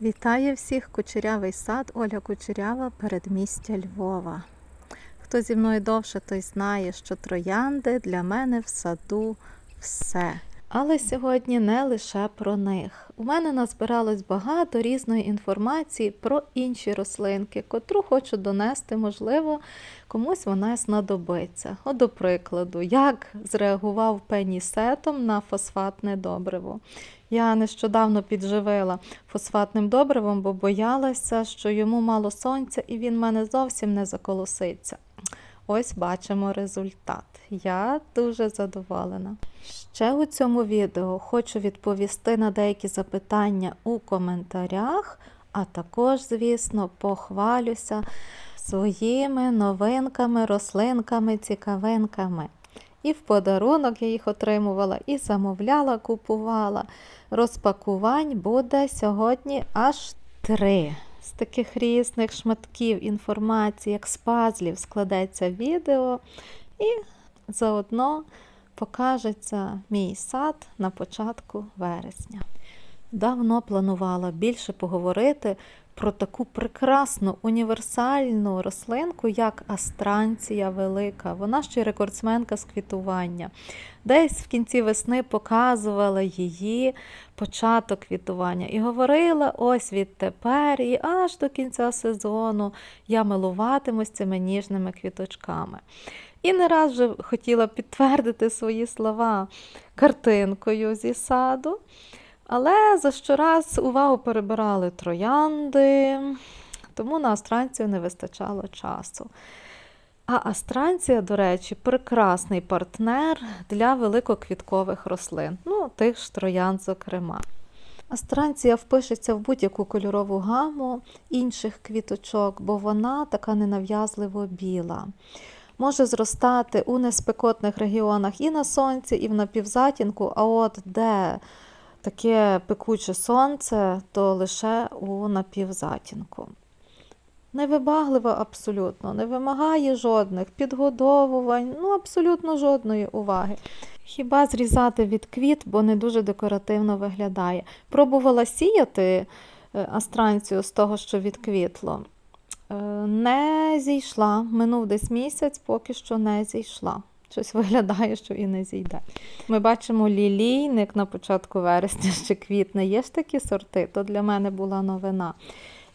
Вітаю всіх кучерявий сад Оля Кучерява, передмістя Львова. Хто зі мною довше, той знає, що троянди для мене в саду все. Але сьогодні не лише про них. У мене назбиралось багато різної інформації про інші рослинки, котру хочу донести, можливо, комусь вона знадобиться. От, до прикладу, як зреагував пенісетом на фосфатне добриво. Я нещодавно підживила фосфатним добривом, бо боялася, що йому мало сонця і він мене зовсім не заколоситься. Ось бачимо результат. Я дуже задоволена. Ще у цьому відео хочу відповісти на деякі запитання у коментарях, а також, звісно, похвалюся своїми новинками, рослинками, цікавинками. І в подарунок я їх отримувала, і замовляла, купувала. Розпакувань буде сьогодні аж три. З таких різних шматків інформації, як з пазлів, складеться відео, і заодно покажеться мій сад на початку вересня. Давно планувала більше поговорити про таку прекрасну універсальну рослинку, як астранція велика. Вона ще й рекордсменка з квітування. Десь в кінці весни показувала її початок квітування і говорила: ось відтепер і аж до кінця сезону я милуватимусь цими ніжними квіточками. І не раз вже хотіла підтвердити свої слова картинкою зі саду. Але за щораз увагу перебирали троянди, тому на астранцію не вистачало часу. А астранція, до речі, прекрасний партнер для великоквіткових рослин, ну, тих ж троянд, зокрема. Астранція впишеться в будь-яку кольорову гаму інших квіточок, бо вона така ненав'язливо біла. Може зростати у неспекотних регіонах і на сонці, і в напівзатінку, а от де таке пекуче сонце, то лише у напівзатінку. Невибаглива абсолютно, не вимагає жодних підгодовувань, ну абсолютно жодної уваги. Хіба зрізати від квіт, бо не дуже декоративно виглядає. Пробувала сіяти е, астранцію з того, що відквітло. Е, Не зійшла. Минув десь місяць, поки що не зійшла. Щось виглядає, що і не зійде. Ми бачимо лілійник на початку вересня ще квітне. Є ж такі сорти, то для мене була новина.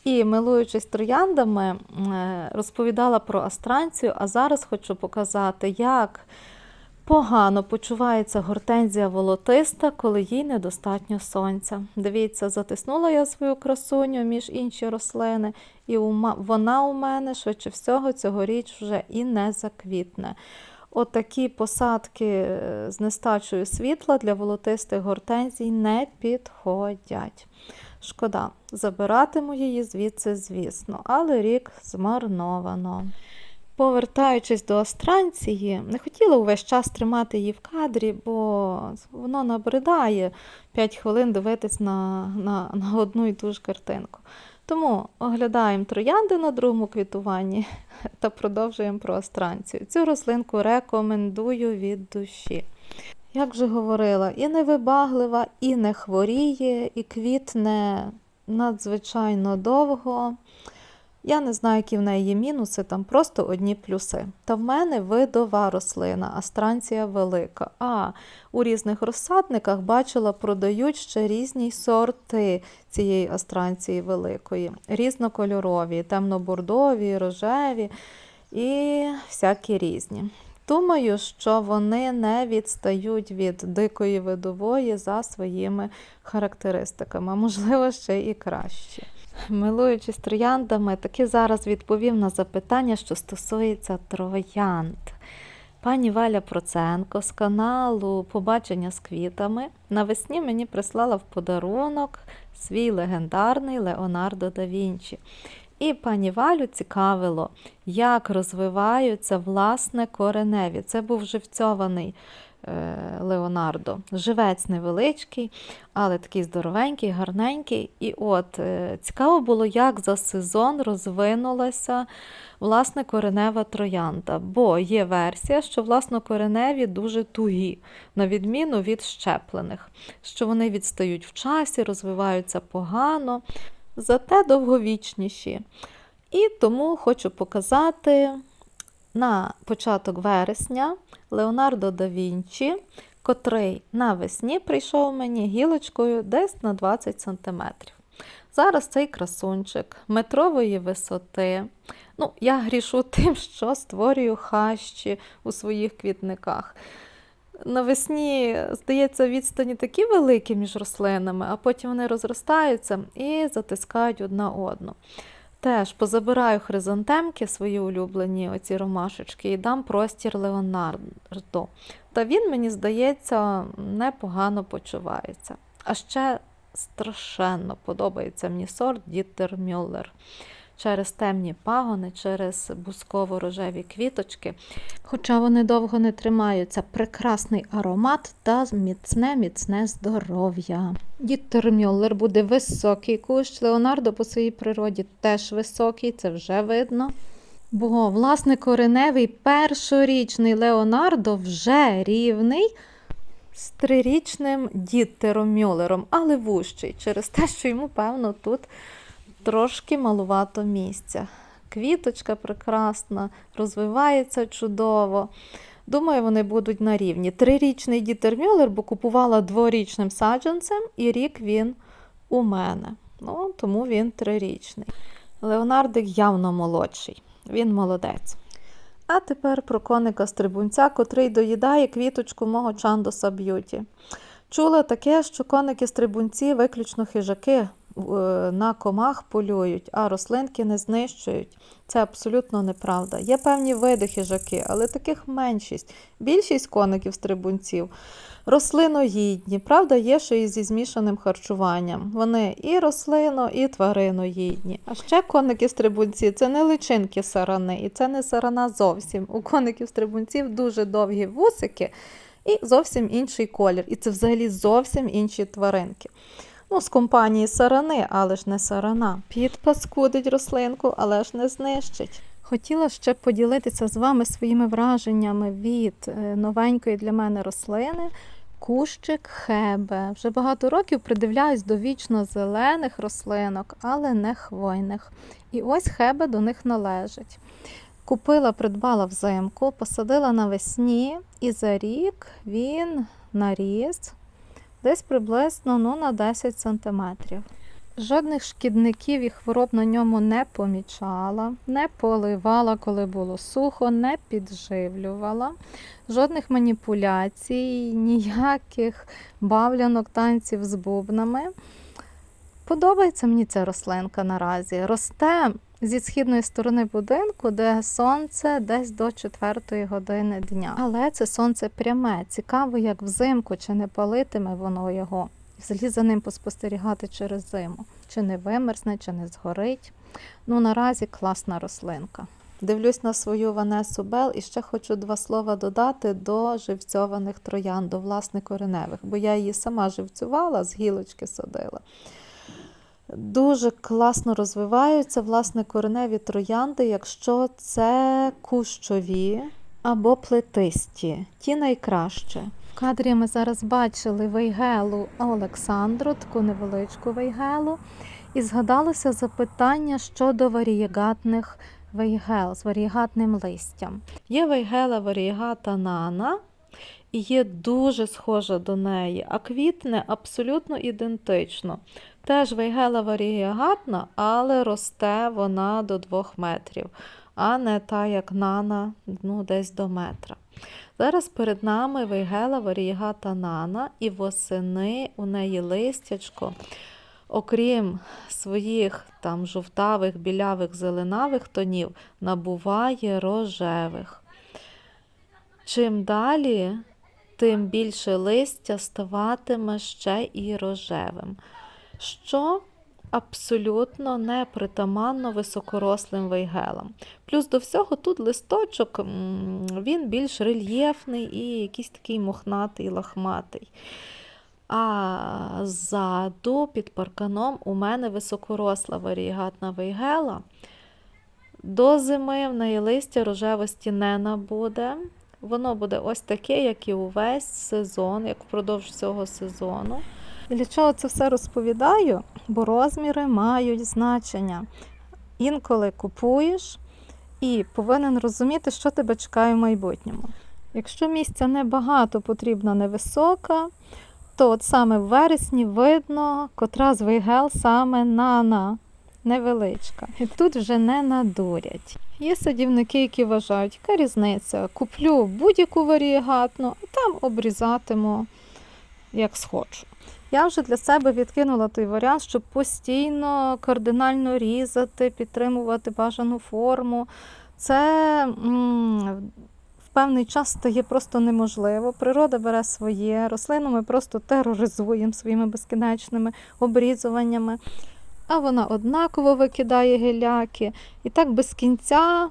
І, милуючись трояндами, е, розповідала про астранцію, а зараз хочу показати, як погано почувається гортензія волотиста, коли їй недостатньо сонця. Дивіться, затиснула я свою красуню між інші рослини, і вона у мене, швидше всього, цьогоріч вже і не заквітне. Отакі посадки з нестачею світла для волотистих гортензій не підходять. Шкода, забиратиму її звідси, звісно, але рік змарновано. Повертаючись до астранції, не хотіла увесь час тримати її в кадрі, бо воно набридає 5 хвилин дивитись на, на, на одну і ту ж картинку. Тому оглядаємо троянди на другому квітуванні та продовжуємо про астранцію. Цю рослинку рекомендую від душі. Як вже говорила, і невибаглива, і не хворіє, і квітне надзвичайно довго. Я не знаю, які в неї є мінуси, там просто одні плюси. Та в мене видова рослина, астранція велика. А у різних розсадниках бачила, продають ще різні сорти цієї астранції великої, різнокольорові, темно-бордові, рожеві і всякі різні. Думаю, що вони не відстають від дикої видової за своїми характеристиками, можливо, ще і краще. Милуючись трояндами, таки зараз відповім на запитання, що стосується троянд. Пані Валя Проценко з каналу Побачення з квітами навесні мені прислала в подарунок свій легендарний Леонардо да Вінчі. І пані Валю цікавило, як розвиваються власне кореневі. Це був живцьований Леонардо. Живець невеличкий, але такий здоровенький, гарненький. І от е, цікаво було, як за сезон розвинулася власне коренева троянда. Бо є версія, що власнокореневі дуже тугі, на відміну від щеплених, що вони відстають в часі, розвиваються погано. зате довговічніші. І тому хочу показати на початок вересня Леонардо да Вінчі, котрий навесні прийшов мені гілочкою десь на 20 см. Зараз цей красунчик метрової висоти. Ну, я грішу тим, що створюю хащі у своїх квітниках. Навесні, здається, відстані такі великі між рослинами, а потім вони розростаються і затискають одна одну. Теж позабираю хризантемки свої улюблені, оці ромашечки, і дам простір Леонардо. Та він, мені здається, непогано почувається. А ще страшенно подобається мені сорт Дітер Мюллер. Через темні пагони, через бусково-рожеві квіточки. Хоча вони довго не тримаються, прекрасний аромат та міцне, міцне здоров'я. Діттер Мюллер буде високий кущ, Леонардо по своїй природі теж високий, це вже видно. Бо, власне, кореневий першорічний Леонардо вже рівний з трирічним Діттером Мюллером, але вущий, через те, що йому, певно, тут трошки малувато місця. Квіточка прекрасна, розвивається чудово. Думаю, вони будуть на рівні. Трирічний Дітер Мюллер, бо купувала дворічним саджанцем, і рік він у мене. Ну, Тому він трирічний. Леонардик явно молодший, він молодець. А тепер про коника стрибунця, котрий доїдає квіточку мого Чандоса Б'юті. Чула таке, що коники-стрибунці виключно хижаки на комах полюють, а рослинки не знищують. Це абсолютно неправда. Є певні види хижаки, але таких меншість. Більшість коників-стрибунців рослиноїдні. Правда, є ще і зі змішаним харчуванням. Вони і рослино, і твариноїдні. А ще коники-стрибунці це не личинки сарани, і це не сарана зовсім. У коників-стрибунців дуже довгі вусики і зовсім інший колір. І це взагалі зовсім інші тваринки. Ну, з компанії сарани, але ж не сарана. Підпаскудить рослинку, але ж не знищить. Хотіла ще поділитися з вами своїми враженнями від е, новенької для мене рослини. Кущик хебе. Вже багато років придивляюсь до вічно зелених рослинок, але не хвойних. І ось хебе до них належить. Купила, придбала взимку, посадила навесні, і за рік він наріс десь приблизно ну, на 10 см. Жодних шкідників і хвороб на ньому не помічала, не поливала, коли було сухо, не підживлювала, жодних маніпуляцій, ніяких бавлянок, танців з бубнами. Подобається мені ця рослинка наразі. Росте зі східної сторони будинку, де сонце десь до 4 години дня. Але це сонце пряме. Цікаво, як взимку, чи не палитиме воно його. Взагалі за ним поспостерігати через зиму. Чи не вимерзне, чи не згорить. Ну, наразі класна рослинка. Дивлюсь на свою Ванесу Бел і ще хочу два слова додати до живцьованих троян, до власне кореневих, бо я її сама живцювала, з гілочки садила. Дуже класно розвиваються власне кореневі троянди, якщо це кущові або плетисті, ті найкраще. В кадрі ми зараз бачили вейгелу Олександру, таку невеличку вейгелу, і згадалося запитання щодо варієгатних вейгел з варієгатним листям. Є вейгела варієгата нана, і є дуже схожа до неї, а квітне абсолютно ідентично. Теж вейгела варієгатна, але росте вона до 2 метрів, а не та, як нана, ну, десь до метра. Зараз перед нами вейгела варієгата нана, і восени у неї листячко, окрім своїх там жовтавих, білявих, зеленавих тонів, набуває рожевих. Чим далі, тим більше листя ставатиме ще і рожевим, що абсолютно не притаманно високорослим вейгелам. Плюс до всього тут листочок він більш рельєфний і якийсь такий мохнатий, лахматий. А ззаду під парканом у мене високоросла варієгатна вейгела. До зими в неї листя рожевості не набуде. Воно буде ось таке, як і увесь сезон, як впродовж цього сезону. Для чого це все розповідаю? Бо розміри мають значення. Інколи купуєш і повинен розуміти, що тебе чекає в майбутньому. Якщо місця небагато, потрібна невисока, то от саме в вересні видно, котра з вейгел саме нана невеличка. І тут вже не надурять. Є садівники, які вважають, яка різниця, куплю будь-яку варієгатну, а там обрізатиму як схочу. Я вже для себе відкинула той варіант, щоб постійно кардинально різати, підтримувати бажану форму. Це в певний час стає просто неможливо. Природа бере своє, рослину ми просто тероризуємо своїми безкінечними обрізуваннями. А вона однаково викидає геляки. І так без кінця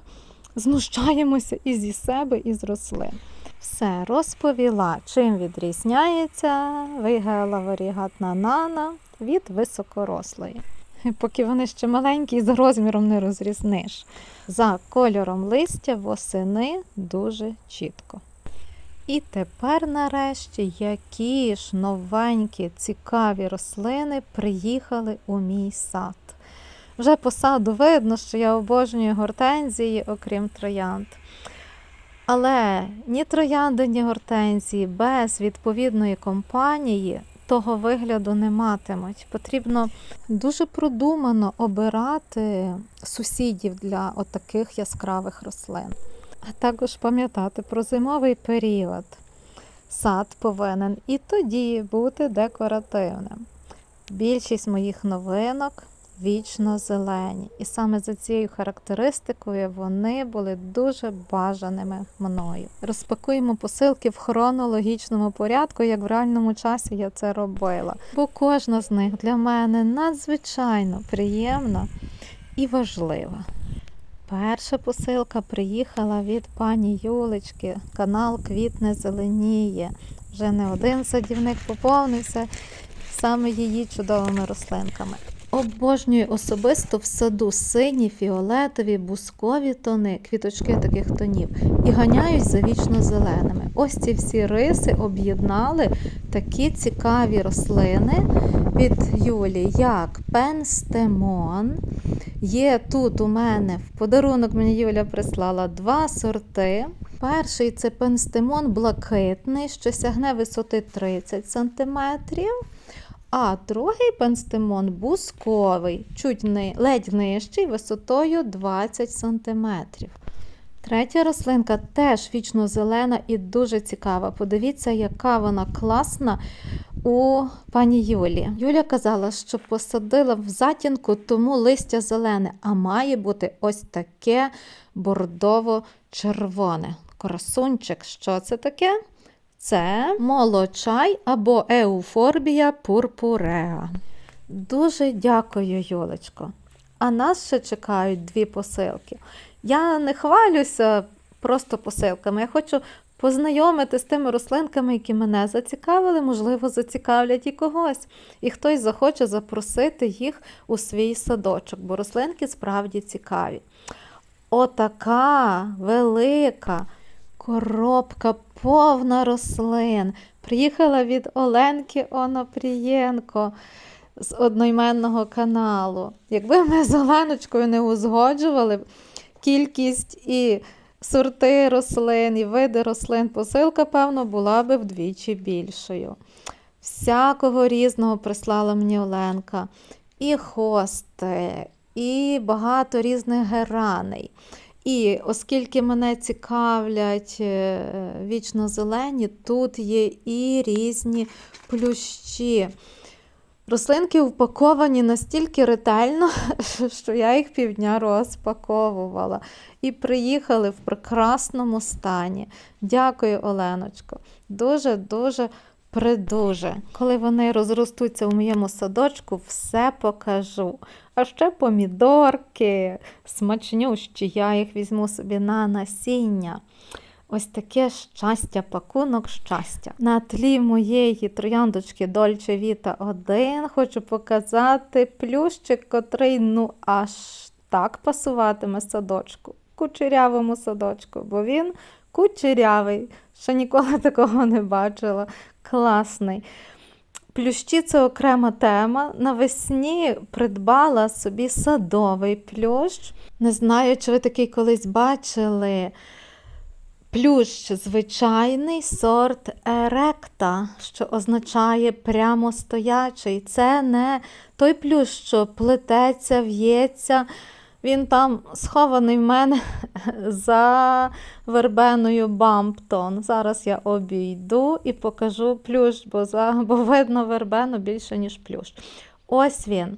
знущаємося і зі себе, і з рослин. Все, розповіла, чим відрізняється вигела варігатна нана від високорослої. Поки вони ще маленькі і за розміром не розрізниш. За кольором листя восени дуже чітко. І тепер, нарешті, які ж новенькі, цікаві рослини приїхали у мій сад. Вже по саду видно, що я обожнюю гортензії, окрім троянд. Але ні троянди, ні гортензії без відповідної компанії того вигляду не матимуть. Потрібно дуже продумано обирати сусідів для отаких яскравих рослин. А також пам'ятати про зимовий період. Сад повинен і тоді бути декоративним. Більшість моїх новинок вічно зелені. І саме за цією характеристикою вони були дуже бажаними мною. Розпакуємо посилки в хронологічному порядку, як в реальному часі я це робила. Бо кожна з них для мене надзвичайно приємна і важлива. Перша посилка приїхала від пані Юлечки, канал Квітне Зеленіє. Вже не один садівник поповнився саме її чудовими рослинками. Обожнюю особисто в саду сині, фіолетові, бускові тони, квіточки таких тонів, і ганяюсь за вічно зеленими. Ось ці всі риси об'єднали такі цікаві рослини від Юлі, як пенстемон. Є тут у мене в подарунок мені Юля прислала два сорти. Перший це пенстемон блакитний, що сягне висоти 30 см. А другий пенстемон бусковий, чуть ни, ледь нижчий, висотою 20 см. Третя рослинка теж вічно зелена і дуже цікава. Подивіться, яка вона класна у пані Юлі. Юля казала, що посадила в затінку, тому листя зелене, а має бути ось таке бордово-червоне. Красунчик, що це таке? Це молочай або еуфорбія пурпуреа. Дуже дякую, Юлечко. А нас ще чекають дві посилки. Я не хвалюся просто посилками. Я хочу познайомити з тими рослинками, які мене зацікавили, можливо, зацікавлять і когось. І хтось захоче запросити їх у свій садочок, бо рослинки справді цікаві. Отака велика коробка повна рослин. Приїхала від Оленки Онопрієнко з одноіменного каналу. Якби ми з Оленочкою не узгоджували кількість і сорти рослин, і види рослин, посилка, певно, була би вдвічі більшою. Всякого різного прислала мені Оленка. І хости, і багато різних гераней. І оскільки мене цікавлять е, вічно зелені, тут є і різні плющі. Рослинки упаковані настільки ретельно, що я їх півдня розпаковувала. І приїхали в прекрасному стані. Дякую, Оленочко. Дуже-дуже придуже. Коли вони розростуться у моєму садочку, все покажу. А ще помідорки, смачнющі, я їх візьму собі на насіння. Ось таке щастя, пакунок щастя. На тлі моєї трояндочки Дольче Віта 1 хочу показати плющик, котрий ну аж так пасуватиме садочку, кучерявому садочку, бо він кучерявий. Ще ніколи такого не бачила. Класний. Плющі це окрема тема. Навесні придбала собі садовий плющ. Не знаю, чи ви такий колись бачили. Плющ звичайний сорт еректа, що означає прямо стоячий. Це не той плющ, що плететься, в'ється. Він там схований в мене за вербеною Бамптон. Зараз я обійду і покажу плющ, бо, за, бо видно вербену більше, ніж плющ. Ось він.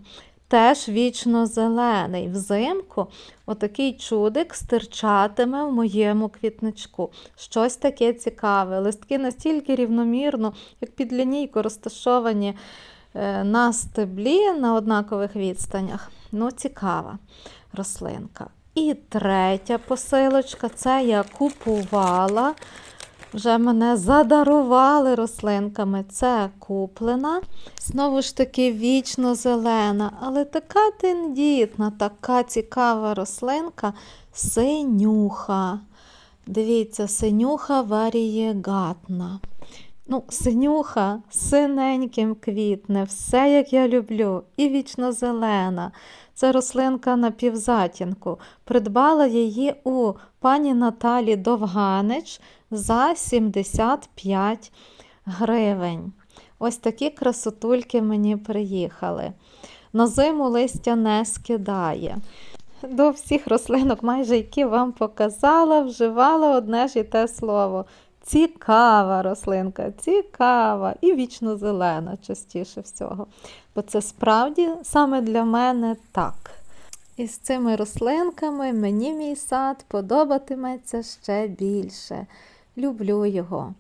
Теж вічно зелений. Взимку отакий чудик стирчатиме в моєму квітничку. Щось таке цікаве. Листки настільки рівномірно, як під лінійку розташовані е, на стеблі на однакових відстанях. Ну, цікава рослинка. І третя посилочка це я купувала. Вже мене задарували рослинками. Це куплена. Знову ж таки, вічно зелена, але така тендітна, така цікава рослинка синюха. Дивіться, синюха варієгатна. Ну, синюха синеньким квітне, все як я люблю, і вічно зелена. Це рослинка на півзатінку. Придбала її у пані Наталі Довганич за 75 гривень. Ось такі красотульки мені приїхали. На зиму листя не скидає. До всіх рослинок, майже які вам показала, вживала одне ж і те слово. Цікава рослинка, цікава і вічно зелена, частіше всього. Бо це справді саме для мене так. І з цими рослинками мені мій сад подобатиметься ще більше. Люблю його.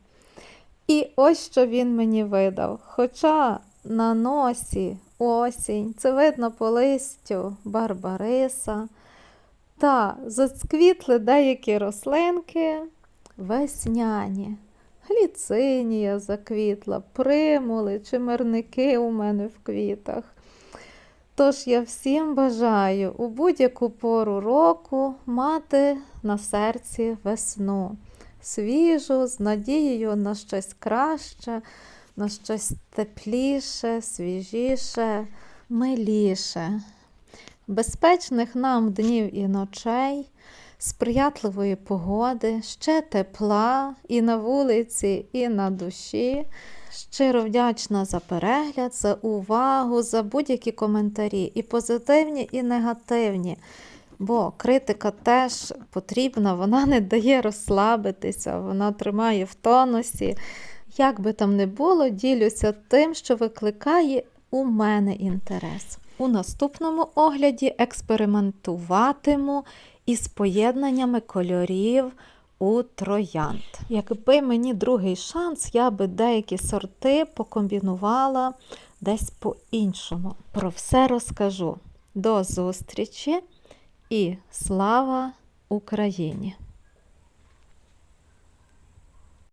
І ось що він мені видав. Хоча на носі осінь, це видно по листю барбариса. Та зацквітли деякі рослинки весняні. Гліцинія заквітла, примули, чимерники у мене в квітах. Тож я всім бажаю у будь-яку пору року мати на серці весну, свіжу, з надією на щось краще, на щось тепліше, свіжіше, миліше, безпечних нам днів і ночей, сприятливої погоди, ще тепла і на вулиці, і на душі. Щиро вдячна за перегляд, за увагу, за будь-які коментарі, і позитивні, і негативні. Бо критика теж потрібна, вона не дає розслабитися, вона тримає в тонусі. Як би там не було, ділюся тим, що викликає у мене інтерес. У наступному огляді експериментуватиму із поєднаннями кольорів у троянд. Якби мені другий шанс, я би деякі сорти покомбінувала десь по-іншому. Про все розкажу. До зустрічі і слава Україні!